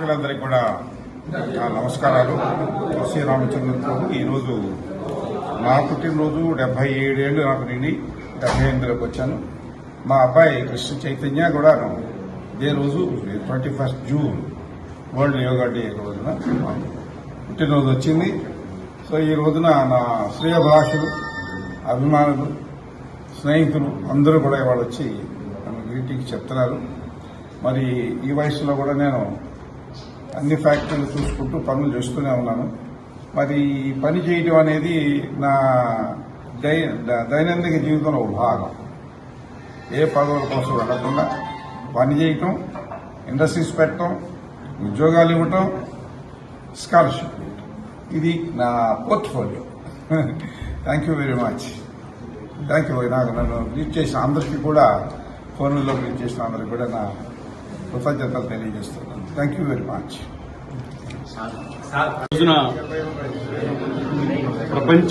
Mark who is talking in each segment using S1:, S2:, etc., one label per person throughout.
S1: ప్రేక్షకులందరికీ కూడా నమస్కారాలు. శ్రీ రామచంద్ర ప్రభు ఈరోజు నా పుట్టినరోజు డెబ్బై ఏడేళ్ళు నాకు నిండి డెబ్బై ఎనిమిదిలోకి వచ్చాను. మా అబ్బాయి కృష్ణ చైతన్య కూడా ఇదే రోజు twenty first June world yoga day రోజున పుట్టినరోజు వచ్చింది. సో ఈ రోజున నా శ్రేయభాషులు అభిమానులు స్నేహితులు అందరూ కూడా ఇవాళ వచ్చి నన్ను గ్రీటింగ్ చెప్తున్నారు. మరి ఈ వయసులో కూడా నేను అన్ని ఫ్యాక్టరీలు చూసుకుంటూ పనులు చేస్తూనే ఉన్నాను. మరి ఈ పని చేయటం అనేది నా దై దైనందిక జీవితంలో ఒక భాగం. ఏ పదవుల కోసం వెళ్ళకుండా పని చేయటం ఇండస్ట్రీస్ పెట్టడం ఉద్యోగాలు ఇవ్వటం స్కాలర్షిప్ ఇది నా portfolio. Thank you very much thank you నాకు నన్ను రీచ్ చేసిన అందరికీ కూడా ఫోన్లలో రీచ్ చేసిన అందరికీ కూడా నా కృతజ్ఞతలు తెలియజేస్తున్నాను. థ్యాంక్ యూ వెరీ మచ్
S2: రోజున ప్రపంచ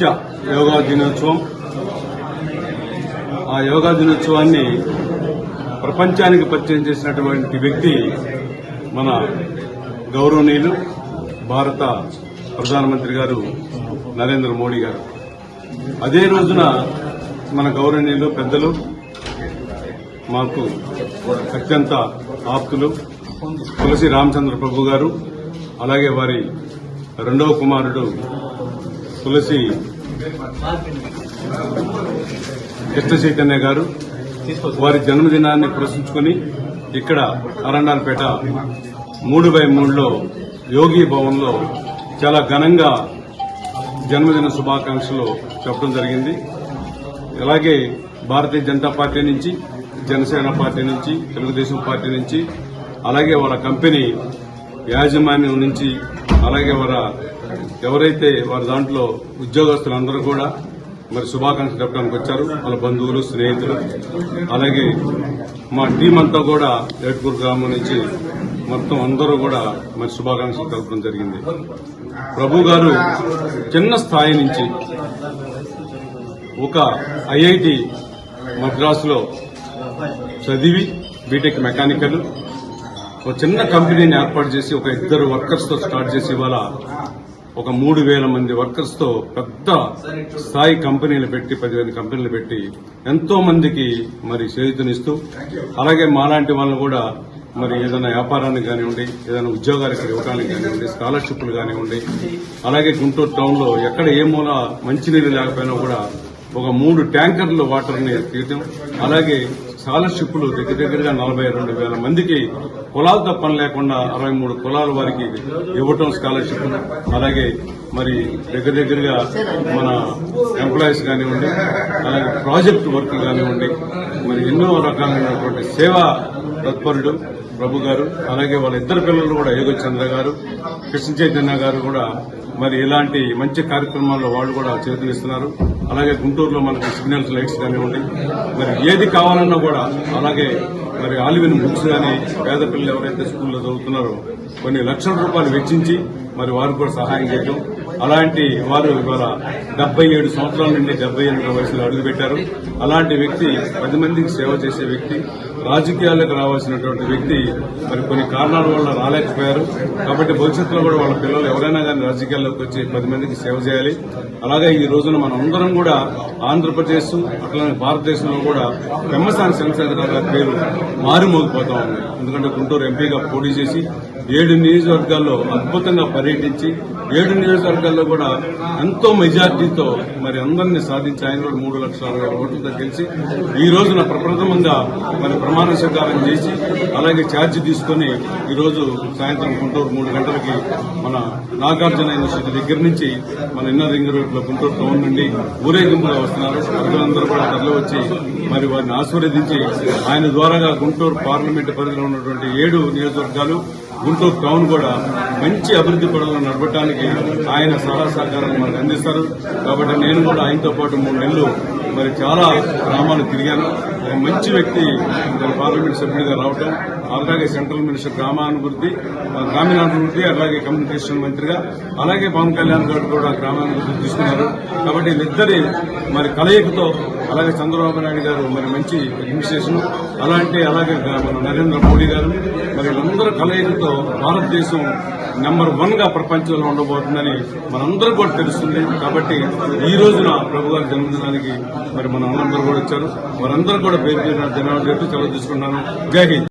S2: యోగా దినోత్సవం. ఆ యోగా దినోత్సవాన్ని ప్రపంచానికి పరిచయం చేసినటువంటి వ్యక్తి మన గౌరవనీయులు భారత ప్రధానమంత్రి గారు నరేంద్ర మోడీ గారు. అదే రోజున మన గౌరవనీయులు పెద్దలు మాకు అత్యంత ఆప్తులు తులసి రామచంద్ర ప్రభు గారు అలాగే వారి రెండవ కుమారుడు తులసి కృష్ణ చైతన్య గారు వారి జన్మదినాన్ని పురస్కరించుకుని ఇక్కడ అరండాలపేట మూడు బై మూడులో యోగి భవన్లో చాలా ఘనంగా జన్మదిన శుభాకాంక్షలు చెప్పడం జరిగింది. అలాగే భారతీయ జనతా పార్టీ నుంచి జనసేన పార్టీ నుంచి తెలుగుదేశం పార్టీ నుంచి అలాగే వాళ్ళ కంపెనీ యాజమాన్యం నుంచి అలాగే వారి ఎవరైతే వారి దాంట్లో ఉద్యోగస్తులందరూ కూడా మరి శుభాకాంక్షలు చెప్పడానికి వచ్చారు. వాళ్ళ బంధువులు స్నేహితులు అలాగే మా టీం అంతా కూడా ఏటుకూరు గ్రామం నుంచి మొత్తం అందరూ కూడా మరి శుభాకాంక్షలు తెలపడం జరిగింది. ప్రభు గారు చిన్న స్థాయి నుంచి ఒక ఐఐటి మద్రాసులో చదివి బీటెక్ మెకానికల్ ఒక చిన్న కంపెనీని ఏర్పాటు చేసి ఒక ఇద్దరు వర్కర్స్తో స్టార్ట్ చేసి ఇవాళ ఒక మూడు వేల మంది వర్కర్స్తో పెద్ద స్థాయి కంపెనీలు పెట్టి పదివేల కంపెనీలు పెట్టి ఎంతో మందికి మరి చేతునిస్తూ అలాగే మాలాంటి వాళ్ళని కూడా మరి ఏదైనా వ్యాపారానికి కానివ్వండి ఏదైనా ఉద్యోగాలకు ఇవ్వడానికి కానివ్వండి స్కాలర్షిప్లు కానివ్వండి అలాగే గుంటూరు టౌన్లో ఎక్కడ ఏ మూల మంచినీరు లేకపోయినా కూడా ఒక మూడు ట్యాంకర్లు వాటర్ని తీయటం అలాగే స్కాలర్షిప్లు దగ్గర దగ్గరగా నలభై రెండు వేల మందికి కులాలతో పని లేకుండా అరవై మూడు కులాల వారికి ఇవ్వటం స్కాలర్షిప్ అలాగే మరి దగ్గర దగ్గరగా మన ఎంప్లాయీస్ కానివ్వండి అలాగే ప్రాజెక్ట్ వర్క్ కానివ్వండి మరి ఎన్నో రకాలైనటువంటి సేవా తత్పరుడు ప్రభు గారు అలాగే వాళ్ళ ఇద్దరు పిల్లలు కూడా యోగ చంద్ర గారు కృష్ణ చైతన్య గారు కూడా మరి ఇలాంటి మంచి కార్యక్రమాల్లో వాళ్ళు కూడా చేతులిస్తున్నారు అలాగే గుంటూరులో మనకి సిగ్నల్స్ లైట్స్ కానివ్వండి మరి ఏది కావాలన్నా కూడా అలాగే మరి ఆలివిన్ బుక్స్ కానీ పేద పిల్లలు ఎవరైతే స్కూల్లో చదువుతున్నారో కొన్ని లక్షల రూపాయలు వెచ్చించి మరి వారికి కూడా సహాయం చేయడం అలాంటి వారు ఇవాళ డెబ్బై ఏడు సంవత్సరాల నుండి డెబ్బై ఎనిమిది వయసులో అడుగుపెట్టారు. అలాంటి వ్యక్తి పది మందికి సేవ చేసే వ్యక్తి. రాజకీయాలకు రావాల్సినటువంటి వ్యక్తి మరి కొన్ని కారణాల వల్ల రాలేకపోయారు. కాబట్టి భవిష్యత్తులో కూడా వాళ్ళ పిల్లలు ఎవరైనా కానీ రాజకీయాల్లోకి వచ్చి పది మందికి సేవ చేయాలి. అలాగే ఈ రోజున మనం అందరం కూడా ఆంధ్రప్రదేశ్ అట్లానే భారతదేశంలో కూడా పెమ్మసాని చంద్రశేఖరరావు గారి పేరు మారుమోగిపోతా ఉంది. ఎందుకంటే గుంటూరు ఎంపీగా పోటీ చేసి ఏడు నియోజకవర్గాల్లో అద్భుతంగా పర్యటించి ఏడు నియోజకవర్గాల్లో కూడా ఎంతో మెజార్టీతో మరి అందరినీ సాధించి ఆయన కూడా మూడు లక్షల అరవై ఓట్లతో గెలిచి ఈ రోజున ప్రప్రథమంగా మరి ప్రమాణ స్వీకారం చేసి అలాగే ఛార్జ్ తీసుకుని ఈరోజు సాయంత్రం గుంటూరు మూడు గంటలకి మన నాగార్జున యూనివర్సిటీ దగ్గర నుంచి మన ఇన్నర్ రింగ్ రోడ్లో గుంటూరు టౌన్ నుండి ఊరేగింపుగా వస్తున్నారు. ప్రజలందరూ కూడా తరలివచ్చి మరి వారిని ఆశీర్వదించి ఆయన ద్వారాగా గుంటూరు పార్లమెంటు పరిధిలో ఉన్నటువంటి ఏడు నియోజకవర్గాలు గుంటూరు టౌన్ కూడా మంచి అభివృద్ధి పనులను నడపడానికి ఆయన సలహా సహకారాలు మనకు అందిస్తారు. కాబట్టి నేను కూడా ఆయనతో పాటు మూడు నెలలు మరి చాలా గ్రామాలు తిరిగాను. మంచి వ్యక్తి పార్లమెంట్ సభ్యుడిగా రావటం. అలాగే సెంట్రల్ మినిస్టర్ గ్రామాభివృద్ధి గ్రామీణాభివృద్ధి అలాగే కమ్యూనికేషన్ మంత్రిగా అలాగే పవన్ కళ్యాణ్ గారు కూడా గ్రామాభివృద్ధి తీసుకున్నారు. కాబట్టి వీళ్ళిద్దరి మరి కలయికతో అలాగే చంద్రబాబు నాయుడు గారు మరి మంచి అడ్మినిస్ట్రేషన్ అలాంటి అలాగే మన నరేంద్ర మోడీ గారు మరి వీళ్ళందరూ కలయికతో భారతదేశం నెంబర్ వన్గా ప్రపంచంలో ఉండబోతుందని మనందరూ కూడా తెలుస్తుంది. కాబట్టి ఈ రోజున ప్రభు గారి జన్మదినానికి మరి మన అందరూ కూడా వచ్చారు. వారందరూ కూడా పేరు పేరు ధన్యవాదాలు చెప్తూ సెలవు తీసుకున్నాను జై హింద్.